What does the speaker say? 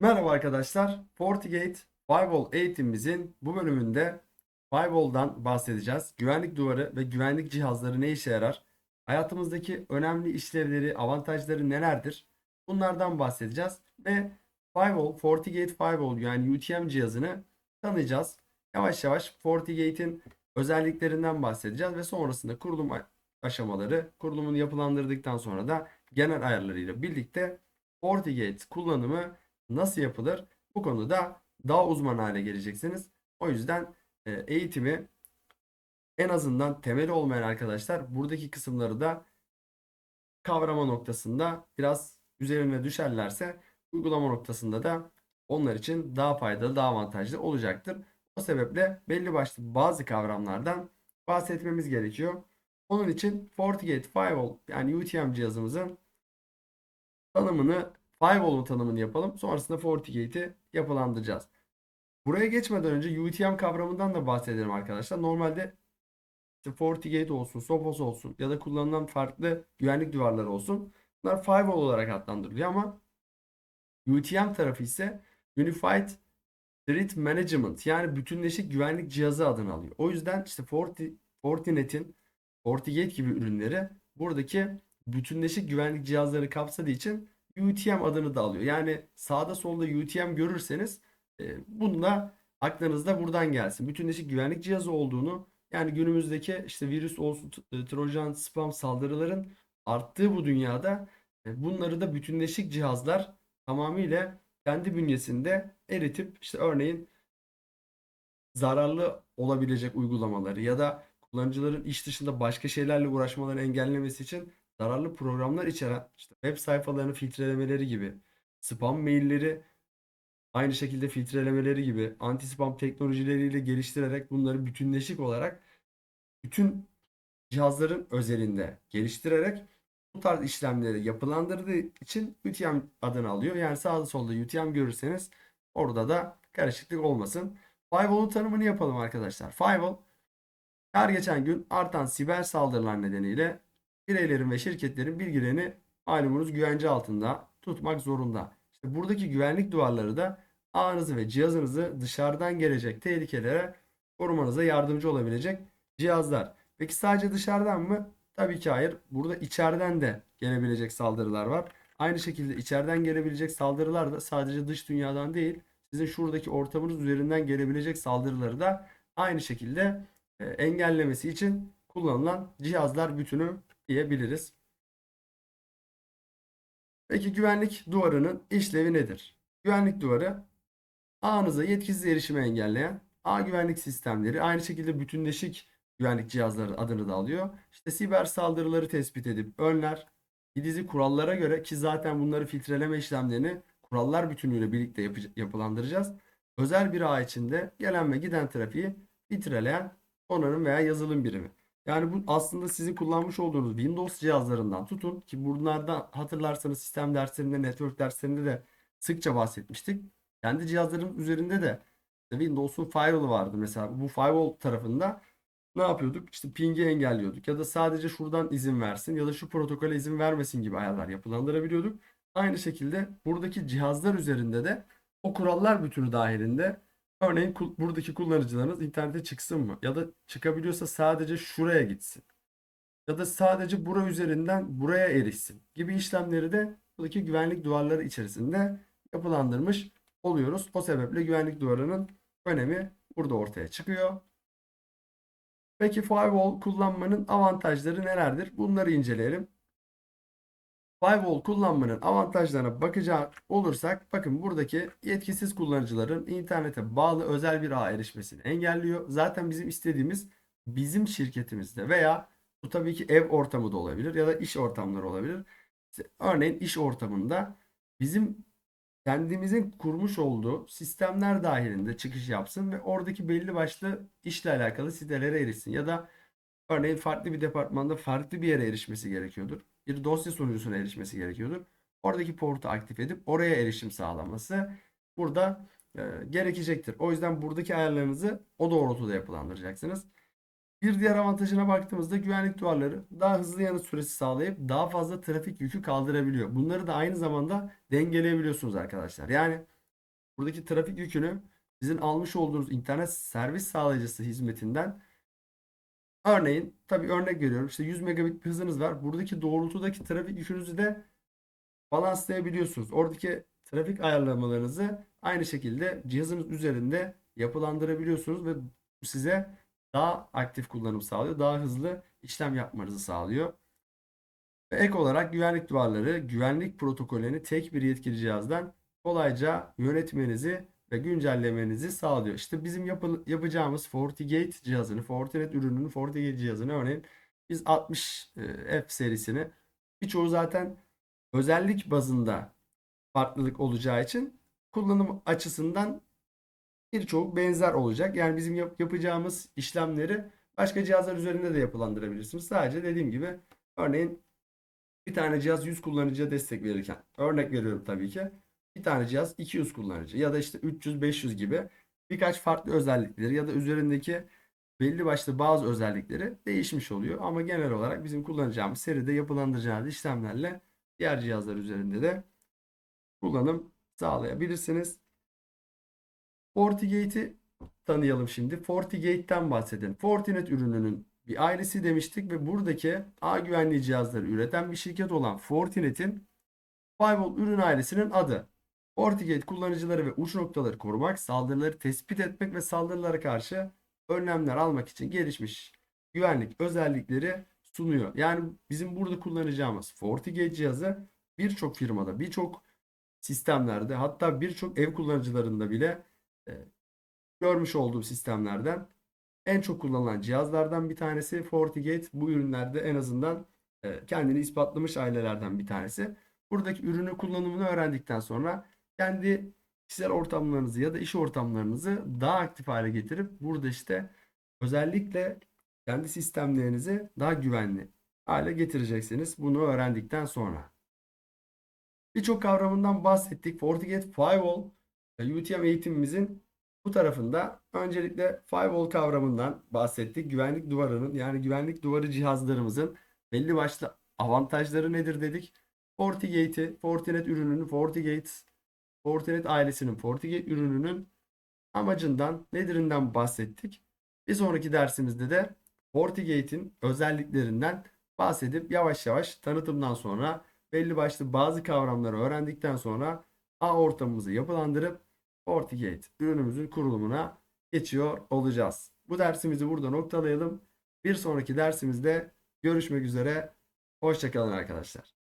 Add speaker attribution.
Speaker 1: Merhaba arkadaşlar. FortiGate Firewall eğitimimizin bu bölümünde Firewall'dan bahsedeceğiz. Güvenlik duvarı ve güvenlik cihazları ne işe yarar? Hayatımızdaki önemli işlevleri, avantajları nelerdir? Bunlardan bahsedeceğiz ve Firewall, FortiGate Firewall yani UTM cihazını tanıyacağız. Yavaş yavaş FortiGate'in özelliklerinden bahsedeceğiz ve sonrasında kurulum aşamaları, kurulumunu yapılandırdıktan sonra da genel ayarlarıyla birlikte FortiGate kullanımı nasıl yapılır? Bu konuda daha uzman hale geleceksiniz. O yüzden e, eğitimi en azından temeli olmayan arkadaşlar buradaki kısımları da kavrama noktasında biraz üzerine düşerlerse uygulama noktasında da onlar için daha faydalı, daha avantajlı olacaktır. O sebeple belli başlı bazı kavramlardan bahsetmemiz gerekiyor. Onun için FortiGate Firewall yani UTM cihazımızın tanımını Firewall'un tanımını yapalım. Sonrasında FortiGate'i yapılandıracağız. Buraya geçmeden önce UTM kavramından da bahsedelim arkadaşlar. Normalde işte FortiGate olsun, Sophos olsun ya da kullanılan farklı güvenlik duvarları olsun. Bunlar Firewall olarak adlandırılıyor ama UTM tarafı ise Unified Threat Management yani bütünleşik güvenlik cihazı adını alıyor. O yüzden işte Forti, Fortinet'in FortiGate gibi ürünleri buradaki bütünleşik güvenlik cihazları kapsadığı için UTM adını da alıyor. Yani sağda solda UTM görürseniz e, bunu da aklınızda buradan gelsin. Bütünleşik güvenlik cihazı olduğunu yani günümüzdeki işte virüs olsun, t- trojan, spam saldırıların arttığı bu dünyada e, bunları da bütünleşik cihazlar tamamıyla kendi bünyesinde eritip işte örneğin zararlı olabilecek uygulamaları ya da kullanıcıların iş dışında başka şeylerle uğraşmalarını engellemesi için zararlı programlar içeren işte web sayfalarını filtrelemeleri gibi, spam mailleri aynı şekilde filtrelemeleri gibi anti-spam teknolojileriyle geliştirerek bunları bütünleşik olarak bütün cihazların özelinde geliştirerek bu tarz işlemleri yapılandırdığı için UTM adını alıyor. Yani sağda solda UTM görürseniz orada da karışıklık olmasın. Firewall'un tanımını yapalım arkadaşlar. Firewall her geçen gün artan siber saldırılar nedeniyle bireylerin ve şirketlerin bilgilerini malumunuz güvence altında tutmak zorunda. İşte buradaki güvenlik duvarları da ağınızı ve cihazınızı dışarıdan gelecek tehlikelere korumanıza yardımcı olabilecek cihazlar. Peki sadece dışarıdan mı? Tabii ki hayır. Burada içeriden de gelebilecek saldırılar var. Aynı şekilde içeriden gelebilecek saldırılar da sadece dış dünyadan değil, sizin şuradaki ortamınız üzerinden gelebilecek saldırıları da aynı şekilde e, engellemesi için kullanılan cihazlar bütünü diyebiliriz. Peki güvenlik duvarının işlevi nedir? Güvenlik duvarı ağınıza yetkisiz erişimi engelleyen ağ güvenlik sistemleri aynı şekilde bütünleşik güvenlik cihazları adını da alıyor. İşte siber saldırıları tespit edip önler. Bir dizi kurallara göre ki zaten bunları filtreleme işlemlerini kurallar bütünüyle birlikte yapı- yapılandıracağız. Özel bir ağ içinde gelen ve giden trafiği filtreleyen donanım veya yazılım birimi. Yani bu aslında sizin kullanmış olduğunuz Windows cihazlarından tutun ki bunlardan hatırlarsanız sistem derslerinde, network derslerinde de sıkça bahsetmiştik. Kendi cihazların üzerinde de Windows'un firewall'ı vardı mesela. Bu firewall tarafında ne yapıyorduk? İşte ping'i engelliyorduk ya da sadece şuradan izin versin ya da şu protokole izin vermesin gibi ayarlar yapılandırabiliyorduk. Aynı şekilde buradaki cihazlar üzerinde de o kurallar bütünü dahilinde örneğin buradaki kullanıcılarınız internete çıksın mı? Ya da çıkabiliyorsa sadece şuraya gitsin. Ya da sadece bura üzerinden buraya erişsin gibi işlemleri de buradaki güvenlik duvarları içerisinde yapılandırmış oluyoruz. O sebeple güvenlik duvarının önemi burada ortaya çıkıyor. Peki firewall kullanmanın avantajları nelerdir? Bunları inceleyelim. Firewall kullanmanın avantajlarına bakacak olursak bakın buradaki yetkisiz kullanıcıların internete bağlı özel bir ağ erişmesini engelliyor. Zaten bizim istediğimiz bizim şirketimizde veya bu tabii ki ev ortamı da olabilir ya da iş ortamları olabilir. Örneğin iş ortamında bizim kendimizin kurmuş olduğu sistemler dahilinde çıkış yapsın ve oradaki belli başlı işle alakalı sitelere erişsin. Ya da örneğin farklı bir departmanda farklı bir yere erişmesi gerekiyordur. Bir dosya sunucusuna erişmesi gerekiyordur. Oradaki portu aktif edip oraya erişim sağlaması burada e, gerekecektir. O yüzden buradaki ayarlarınızı o doğrultuda yapılandıracaksınız. Bir diğer avantajına baktığımızda güvenlik duvarları daha hızlı yanıt süresi sağlayıp daha fazla trafik yükü kaldırabiliyor. Bunları da aynı zamanda dengeleyebiliyorsunuz arkadaşlar. Yani buradaki trafik yükünü sizin almış olduğunuz internet servis sağlayıcısı hizmetinden örneğin tabii örnek veriyorum işte 100 megabit bir hızınız var. Buradaki doğrultudaki trafik yükünüzü de balanslayabiliyorsunuz. Oradaki trafik ayarlamalarınızı aynı şekilde cihazınız üzerinde yapılandırabiliyorsunuz ve size daha aktif kullanım sağlıyor. Daha hızlı işlem yapmanızı sağlıyor. Ve ek olarak güvenlik duvarları, güvenlik protokollerini tek bir yetkili cihazdan kolayca yönetmenizi ve güncellemenizi sağlıyor. İşte bizim yapı- yapacağımız FortiGate cihazını, Fortinet ürününün FortiGate cihazını örneğin biz 60 e, F serisini birçoğu zaten özellik bazında farklılık olacağı için kullanım açısından birçoğu benzer olacak. Yani bizim yap- yapacağımız işlemleri başka cihazlar üzerinde de yapılandırabilirsiniz. Sadece dediğim gibi örneğin bir tane cihaz 100 kullanıcıya destek verirken örnek veriyorum tabii ki bir tane cihaz 200 kullanıcı ya da işte 300-500 gibi birkaç farklı özellikleri ya da üzerindeki belli başlı bazı özellikleri değişmiş oluyor. Ama genel olarak bizim kullanacağımız seride yapılandıracağımız işlemlerle diğer cihazlar üzerinde de kullanım sağlayabilirsiniz. FortiGate'i tanıyalım şimdi. FortiGate'ten bahsedelim. Fortinet ürününün bir ailesi demiştik ve buradaki ağ güvenliği cihazları üreten bir şirket olan Fortinet'in Firewall ürün ailesinin adı. FortiGate kullanıcıları ve uç noktaları korumak, saldırıları tespit etmek ve saldırılara karşı önlemler almak için gelişmiş güvenlik özellikleri sunuyor. Yani bizim burada kullanacağımız FortiGate cihazı birçok firmada, birçok sistemlerde hatta birçok ev kullanıcılarında bile e, görmüş olduğum sistemlerden en çok kullanılan cihazlardan bir tanesi FortiGate. Bu ürünlerde en azından e, kendini ispatlamış ailelerden bir tanesi. Buradaki ürünü kullanımını öğrendikten sonra kendi kişisel ortamlarınızı ya da iş ortamlarınızı daha aktif hale getirip burada işte özellikle kendi sistemlerinizi daha güvenli hale getireceksiniz bunu öğrendikten sonra. Birçok kavramından bahsettik. FortiGate Firewall UTM eğitimimizin bu tarafında öncelikle firewall kavramından bahsettik. Güvenlik duvarının yani güvenlik duvarı cihazlarımızın belli başlı avantajları nedir dedik. FortiGate'i, Fortinet ürününün, FortiGate, Fortinet ailesinin FortiGate ürününün amacından, nedirinden bahsettik. Bir sonraki dersimizde de FortiGate'in özelliklerinden bahsedip yavaş yavaş tanıtımdan sonra belli başlı bazı kavramları öğrendikten sonra ağ ortamımızı yapılandırıp FortiGate ürünümüzün kurulumuna geçiyor olacağız. Bu dersimizi burada noktalayalım. Bir sonraki dersimizde görüşmek üzere. Hoşçakalın arkadaşlar.